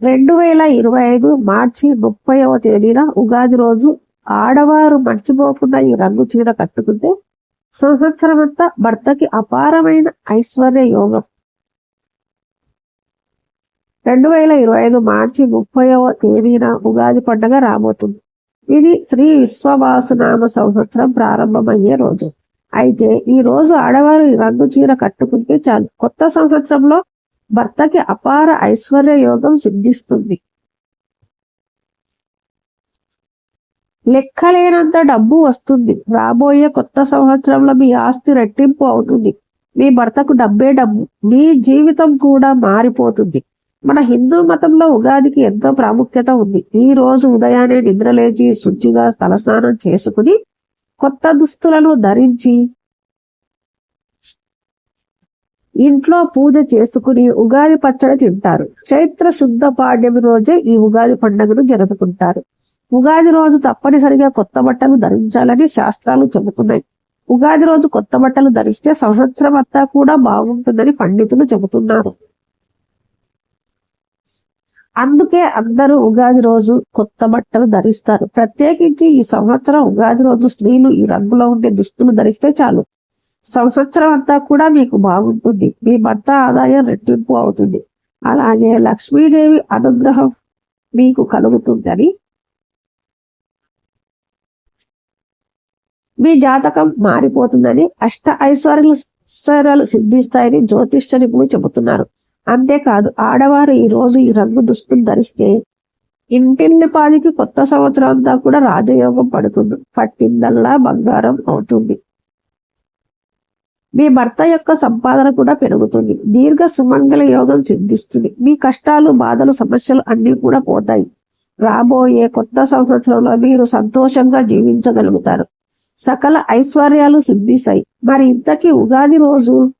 రెండు వేల ఇరవై ఐదు మార్చి ముప్పైవ తేదీన ఉగాది రోజు ఆడవారు మర్చిపోకుండా ఈ రంగు చీర కట్టుకుంటే సంవత్సరం అంతా భర్తకి అపారమైన ఐశ్వర్య యోగం. రెండు వేల ఇరవై ఐదు మార్చి ముప్పైవ తేదీన ఉగాది పండుగ రాబోతుంది. ఇది శ్రీ విశ్వవాసునామ సంవత్సరం ప్రారంభమయ్యే రోజు. అయితే ఈ రోజు ఆడవారు ఈ రంగు చీర కట్టుకుంటే చాలు. కొత్త సంవత్సరంలో భర్తకి అపార ఐశ్వర్య యోగం సిద్ధిస్తుంది. లెక్కలేనంత డబ్బు వస్తుంది. రాబోయే కొత్త సంవత్సరంలో మీ ఆస్తి రెట్టింపు అవుతుంది. మీ భర్తకు డబ్బే డబ్బు. మీ జీవితం కూడా మారిపోతుంది. మన హిందూ మతంలో ఉగాదికి ఎంతో ప్రాముఖ్యత ఉంది. ఈ రోజు ఉదయాన్నే నిద్రలేచి శుచిగా తలస్నానం చేసుకుని కొత్త దుస్తులను ధరించి ఇంట్లో పూజ చేసుకుని ఉగాది పచ్చడి తింటారు. చైత్ర శుద్ధ పాడ్యమి రోజే ఈ ఉగాది పండుగను జరుపుకుంటారు. ఉగాది రోజు తప్పనిసరిగా కొత్త బట్టలు ధరించాలని శాస్త్రాలు చెబుతున్నాయి. ఉగాది రోజు కొత్త బట్టలు ధరిస్తే సంవత్సరం అంతా కూడా బాగుంటుందని పండితులు చెబుతున్నారు. అందుకే అందరూ ఉగాది రోజు కొత్త బట్టలు ధరిస్తారు. ప్రత్యేకించి ఈ సంవత్సరం ఉగాది రోజు స్త్రీలు ఈ రంగులో ఉండే దుస్తులు ధరిస్తే చాలు. సంవత్సరం అంతా కూడా మీకు బాగుంటుంది. మీ భర్త ఆదాయం రెట్టింపు అవుతుంది. అలాగే లక్ష్మీదేవి అనుగ్రహం మీకు కలుగుతుందని మీ జాతకం మారిపోతుందని అష్ట ఐశ్వర్యాలు సిద్ధిస్తాయని జ్యోతిష్య నిపుణులు చెబుతున్నారు. అంతేకాదు ఆడవారు ఈ రోజు ఈ రంగు దుస్తులు ధరిస్తే ఇంటిల్లి పాదికి కొత్త సంవత్సరం అంతా కూడా రాజయోగం పడుతుంది. పట్టిందల్లా బంగారం అవుతుంది. మీ భర్త యొక్క సంపాదన కూడా పెరుగుతుంది. దీర్ఘ సుమంగళ యోగం సిద్ధిస్తుంది. మీ కష్టాలు బాధలు సమస్యలు అన్నీ కూడా పోతాయి. రాబోయే కొత్త సంవత్సరంలో మీరు సంతోషంగా జీవించగలుగుతారు. సకల ఐశ్వర్యాలు సిద్ధిస్తాయి. మరి ఇంతకీ ఉగాది రోజు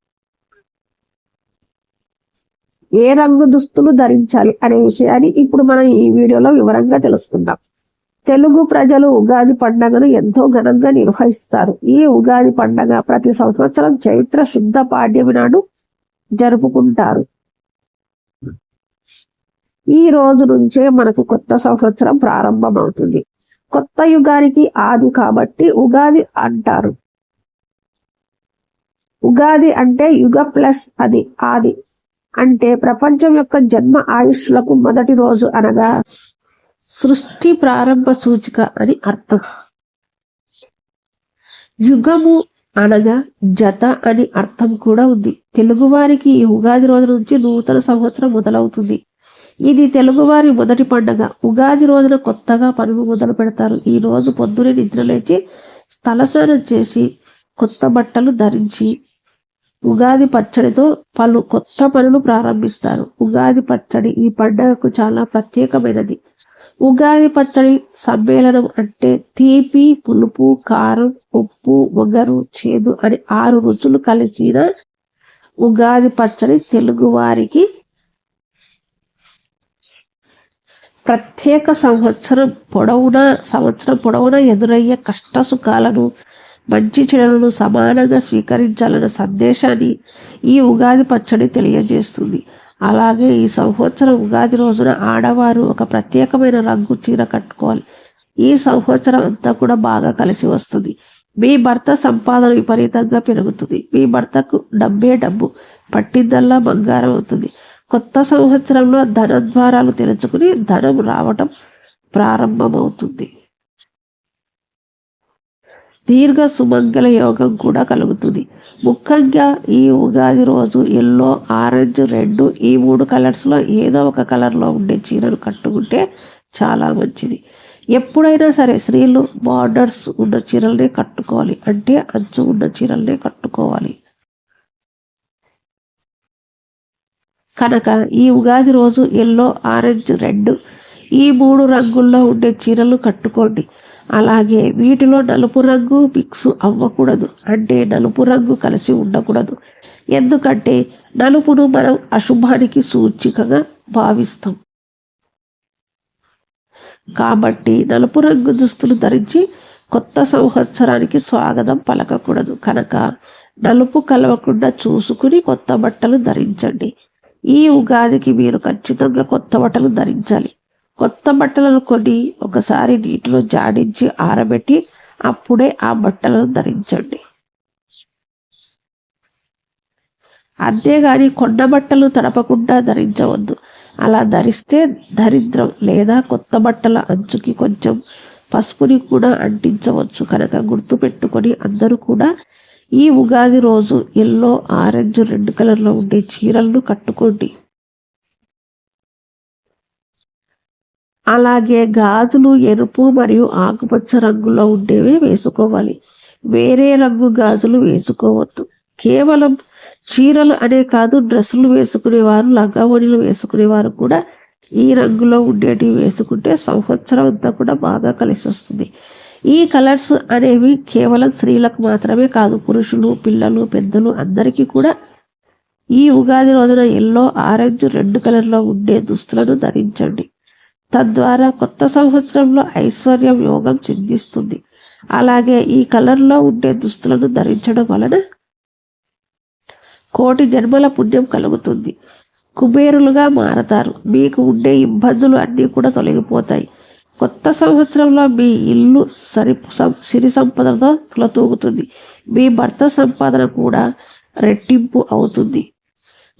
ఏ రంగు దుస్తులు ధరించాలి అనే విషయాన్ని ఇప్పుడు మనం ఈ వీడియోలో వివరంగా తెలుసుకుందాం. తెలుగు ప్రజలు ఉగాది పండుగను ఎంతో ఘనంగా నిర్వహిస్తారు. ఈ ఉగాది పండుగ ప్రతి సంవత్సరం చైత్ర శుద్ధ పాడ్యమి నాడు జరుపుకుంటారు. ఈ రోజు నుంచే మనకు కొత్త సంవత్సరం ప్రారంభమవుతుంది. కొత్త యుగానికి ఆది కాబట్టి ఉగాది అంటారు. ఉగాది అంటే యుగ ప్లస్ అది ఆది. అంటే ప్రపంచం యొక్క జన్మ ఆయుష్లకు మొదటి రోజు అనగా సృష్టి ప్రారంభ సూచిక అని అర్థం. యుగము అనగా జత అని అర్థం కూడా ఉంది. తెలుగువారికి ఈ ఉగాది రోజు నుంచి నూతన సంవత్సరం మొదలవుతుంది. ఇది తెలుగువారి మొదటి పండుగ. ఉగాది రోజున కొత్తగా పనులు మొదలు పెడతారు. ఈ రోజు పొద్దునే నిద్రలేచి తలస్నానం చేసి కొత్త బట్టలు ధరించి ఉగాది పచ్చడితో పలు కొత్త పనులు ప్రారంభిస్తారు. ఉగాది పచ్చడి ఈ పండుగకు చాలా ప్రత్యేకమైనది. ఉగాది పచ్చడి సమ్మేళనం అంటే తీపి పులుపు కారం ఉప్పు ఒగరు చేదు అని ఆరు రుచులు కలిసిన ఉగాది పచ్చడి తెలుగు వారికి ప్రత్యేక సంవత్సరం పొడవునా సంవత్సరం పొడవునా ఎదురయ్యే కష్ట సుఖాలను మంచి చెడులను సమానంగా స్వీకరించాలన్న సందేశాన్ని ఈ ఉగాది పచ్చడి తెలియజేస్తుంది. అలాగే ఈ సంవత్సరం ఉగాది రోజున ఆడవారు ఒక ప్రత్యేకమైన రంగు చీర కట్టుకోవాలి. ఈ సంవత్సరం అంతా కూడా బాగా కలిసి వస్తుంది. మీ భర్త సంపాదన విపరీతంగా పెరుగుతుంది. మీ భర్తకు డబ్బే డబ్బు పట్టిందల్లా బంగారం అవుతుంది. కొత్త సంవత్సరంలో ధన ద్వారాలు తెరుచుకుని ధనం రావటం ప్రారంభమవుతుంది. దీర్ఘ సుమంగళ యోగం కూడా కలుగుతుంది. ముఖ్యంగా ఈ ఉగాది రోజు ఎల్లో ఆరెంజ్ రెడ్ ఈ మూడు కలర్స్లో ఏదో ఒక కలర్లో ఉండే చీరను కట్టుకుంటే చాలా మంచిది. ఎప్పుడైనా సరే స్త్రీలు బార్డర్స్ ఉన్న చీరలనే కట్టుకోవాలి. అంటే అంచు ఉన్న చీరలనే కట్టుకోవాలి. కనుక ఈ ఉగాది రోజు ఎల్లో ఆరెంజ్ రెడ్ ఈ మూడు రంగుల్లో ఉండే చీరలు కట్టుకోండి. అలాగే వీటిలో నలుపు రంగు మిక్స్ అవ్వకూడదు. అంటే నలుపు రంగు కలిసి ఉండకూడదు. ఎందుకంటే నలుపును మనం అశుభానికి సూచికగా భావిస్తాం. కాబట్టి నలుపు రంగు దుస్తులు ధరించి కొత్త సంవత్సరానికి స్వాగతం పలకకూడదు. కనుక నలుపు కలవకుండా చూసుకుని కొత్త బట్టలు ధరించండి. ఈ ఉగాదికి మీరు ఖచ్చితంగా కొత్త బట్టలు ధరించాలి. కొత్త బట్టలను కొని ఒకసారి నీటిలో జాడించి ఆరబెట్టి అప్పుడే ఆ బట్టలను ధరించండి. అంతేగాని కొన్న బట్టలు తడపకుండా ధరించవద్దు. అలా ధరిస్తే దరిద్రం లేదా కొత్త బట్టల అంచుకి కొంచెం పసుపుని కూడా అంటించవచ్చు కనుక గుర్తు పెట్టుకొని అందరూ కూడా ఈ ఉగాది రోజు ఎల్లో ఆరెంజ్ రెడ్ కలర్లో ఉండే చీరలను కట్టుకోండి. అలాగే గాజులు ఎరుపు మరియు ఆకుపచ్చ రంగులో ఉండేవి వేసుకోవాలి. వేరే రంగు గాజులు వేసుకోవద్దు. కేవలం చీరలు అనే కాదు డ్రెస్సులు వేసుకునేవారు లంగావణిలు వేసుకునేవారు కూడా ఈ రంగులో ఉండేటివి వేసుకుంటే సంవత్సరం అంతా కూడా బాగా కలిసి వస్తుంది. ఈ కలర్స్ అనేవి కేవలం స్త్రీలకు మాత్రమే కాదు పురుషులు పిల్లలు పెద్దలు అందరికీ కూడా ఈ ఉగాది రోజున ఎల్లో ఆరెంజ్ రెడ్ కలర్లో ఉండే దుస్తులను ధరించండి. తద్వారా కొత్త సంవత్సరంలో ఐశ్వర్యం యోగం చిందిస్తుంది. అలాగే ఈ కలర్లో ఉండే దుస్తులను ధరించడం వలన కోటి జన్మల పుణ్యం కలుగుతుంది. కుబేరులుగా మారతారు. మీకు ఉండే ఇబ్బందులు అన్నీ కూడా తొలగిపోతాయి. కొత్త సంవత్సరంలో మీ ఇల్లు సరి సం- సిరి సంపదలతో తులతూగుతుంది. మీ భర్త సంపాదన కూడా రెట్టింపు అవుతుంది.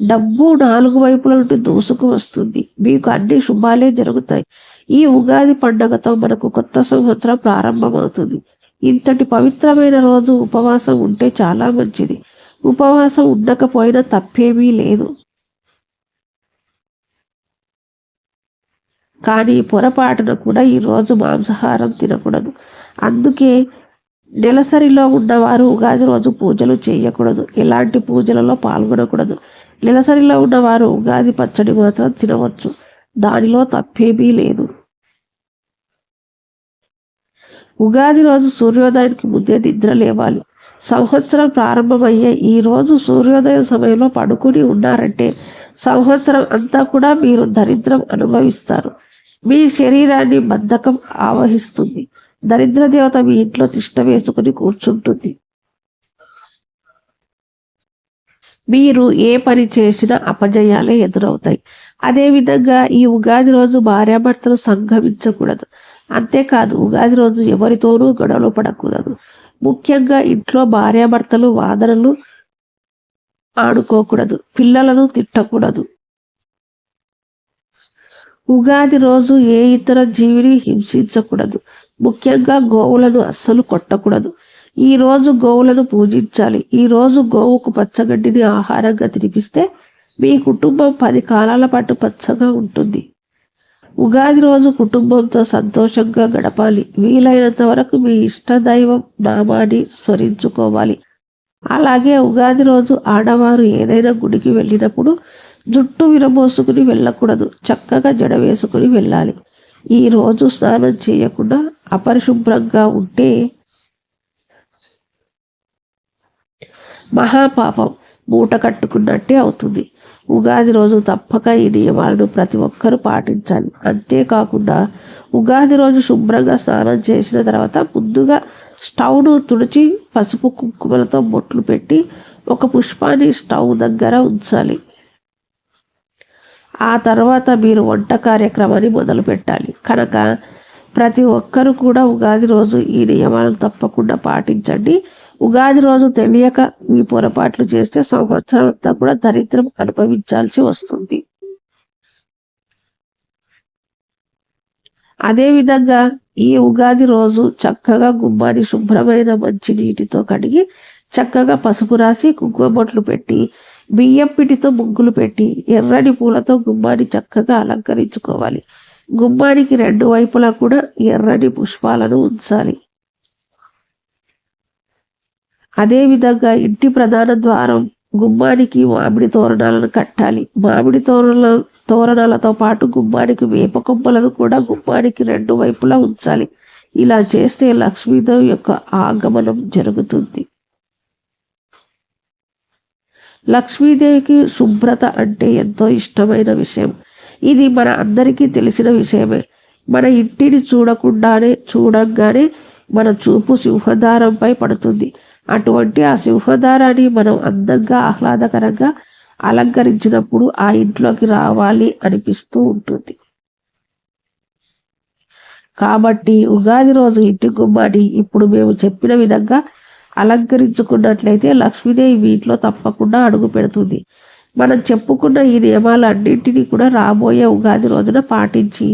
డబ్బు నాలుగు వైపుల నుండి దూసుకు వస్తుంది. మీకు అన్ని శుభాలే జరుగుతాయి. ఈ ఉగాది పండగతో మనకు కొత్త సంవత్సరం ప్రారంభమవుతుంది. ఇంతటి పవిత్రమైన రోజు ఉపవాసం ఉంటే చాలా మంచిది. ఉపవాసం ఉండకపోయినా తప్పేమీ లేదు. కానీ పొరపాటున కూడా ఈ రోజు మాంసాహారం తినకూడదు. అందుకే నెలసరిలో ఉన్నవారు ఉగాది రోజు పూజలు చేయకూడదు. ఎలాంటి పూజలలో పాల్గొనకూడదు. నెలసరిలో ఉన్నవారు ఉగాది పచ్చడి మాత్రం తినవచ్చు. దానిలో తప్పేమీ లేదు. ఉగాది రోజు సూర్యోదయానికి ముందే నిద్ర లేవాలి. సంవత్సరం ప్రారంభమయ్యే ఈ రోజు సూర్యోదయం సమయంలో పడుకుని ఉన్నారంటే సంవత్సరం అంతా కూడా మీరు దరిద్రం అనుభవిస్తారు. మీ శరీరాన్ని బద్ధకం ఆవహిస్తుంది. దరిద్ర దేవత మీ ఇంట్లో తిష్ట వేసుకుని కూర్చుంటుంది. మీరు ఏ పని చేసినా అపజయాలే ఎదురవుతాయి. అదేవిధంగా ఈ ఉగాది రోజు భార్యాభర్తలు సంగమించకూడదు అంతేకాదు ఉగాది రోజు ఎవరితోనూ గొడవలు పడకూడదు. ముఖ్యంగా ఇంట్లో భార్యాభర్తలు వాదనలు ఆడుకోకూడదు. పిల్లలను తిట్టకూడదు. ఉగాది రోజు ఏ ఇతర జీవిని హింసించకూడదు. ముఖ్యంగా గోవులను అస్సలు కొట్టకూడదు. ఈ రోజు గోవులను పూజించాలి. ఈ రోజు గోవుకు పచ్చగడ్డిని ఆహారంగా తినిపిస్తే మీ కుటుంబం పది కాలాల పాటు పచ్చగా ఉంటుంది. ఉగాది రోజు కుటుంబంతో సంతోషంగా గడపాలి. వీలైనంత వరకు మీ ఇష్ట దైవం నామాన్ని స్మరించుకోవాలి. అలాగే ఉగాది రోజు ఆడవారు ఏదైనా గుడికి వెళ్ళినప్పుడు జుట్టు విరబోసుకుని వెళ్ళకూడదు. చక్కగా జడ వేసుకుని వెళ్ళాలి. ఈ రోజు స్నానం చేయకుండా అపరిశుభ్రంగా ఉంటే మహాపాపం. మూట కట్టుకున్నట్టే అవుతుంది. ఉగాది రోజు తప్పక ఈ నియమాలను ప్రతి ఒక్కరూ పాటించాలి. అంతేకాకుండా ఉగాది రోజు శుభ్రంగా స్నానం చేసిన తర్వాత ముందుగా స్టవ్ను తుడిచి పసుపు కుంకుమలతో బొట్లు పెట్టి ఒక పుష్పాన్ని స్టవ్ దగ్గర ఉంచాలి. ఆ తర్వాత మీరు వంట కార్యక్రమాన్ని మొదలు పెట్టాలి. కనుక ప్రతి ఒక్కరూ కూడా ఉగాది రోజు ఈ నియమాలను తప్పకుండా పాటించండి. ఉగాది రోజు తెలియక ఈ పొరపాట్లు చేస్తే సంవత్సరం అంతా కూడా దరిద్రం అనుభవించాల్సి వస్తుంది. అదేవిధంగా ఈ ఉగాది రోజు చక్కగా గుమ్మాన్ని శుభ్రమైన మంచి నీటితో కడిగి చక్కగా పసుపు రాసి కుంకుమ బొట్లు పెట్టి బియ్యం పిటితో ముగ్గులు పెట్టి ఎర్రని పూలతో గుమ్మాన్ని చక్కగా అలంకరించుకోవాలి. గుమ్మానికి రెండు వైపులా కూడా ఎర్రని పుష్పాలను ఉంచాలి. అదేవిధంగా ఇంటి ప్రధాన ద్వారం గుమ్మానికి మామిడి తోరణాలను కట్టాలి. మామిడి తోరణ తోరణాలతో పాటు గుమ్మానికి వేప కొమ్మలను కూడా గుమ్మానికి రెండు వైపులా ఉంచాలి. ఇలా చేస్తే లక్ష్మీదేవి యొక్క ఆగమనం జరుగుతుంది. లక్ష్మీదేవికి శుభ్రత అంటే ఎంతో ఇష్టమైన విషయం. ఇది మన అందరికీ తెలిసిన విషయమే. మన ఇంటిని చూడకుండానే చూడంగానే మన చూపు సింహదారంపై పడుతుంది. అటువంటి ఆ సింహదారాన్ని మనం అందంగా ఆహ్లాదకరంగా అలంకరించినప్పుడు ఆ ఇంట్లోకి రావాలి అనిపిస్తూ ఉంటుంది. కాబట్టి ఉగాది రోజు ఇంటి గుమ్మాన్ని ఇప్పుడు మేము చెప్పిన విధంగా అలంకరించుకున్నట్లయితే లక్ష్మీదేవి మీ ఇంట్లో తప్పకుండా అడుగు పెడుతుంది. మనం చెప్పుకున్న ఈ నియమాలన్నింటినీ కూడా రాబోయే ఉగాది రోజున పాటించి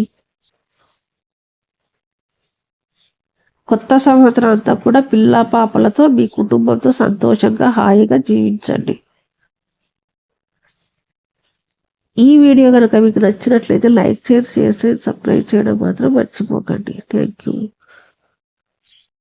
కొత్త సంవత్సరం అంతా కూడా పిల్ల పాపలతో మీ కుటుంబంతో సంతోషంగా హాయిగా జీవించండి. ఈ వీడియో కనుక మీకు నచ్చినట్లయితే లైక్ చేయండి షేర్ చేయండి సబ్స్క్రైబ్ చేయడం మాత్రం మర్చిపోకండి. Thank you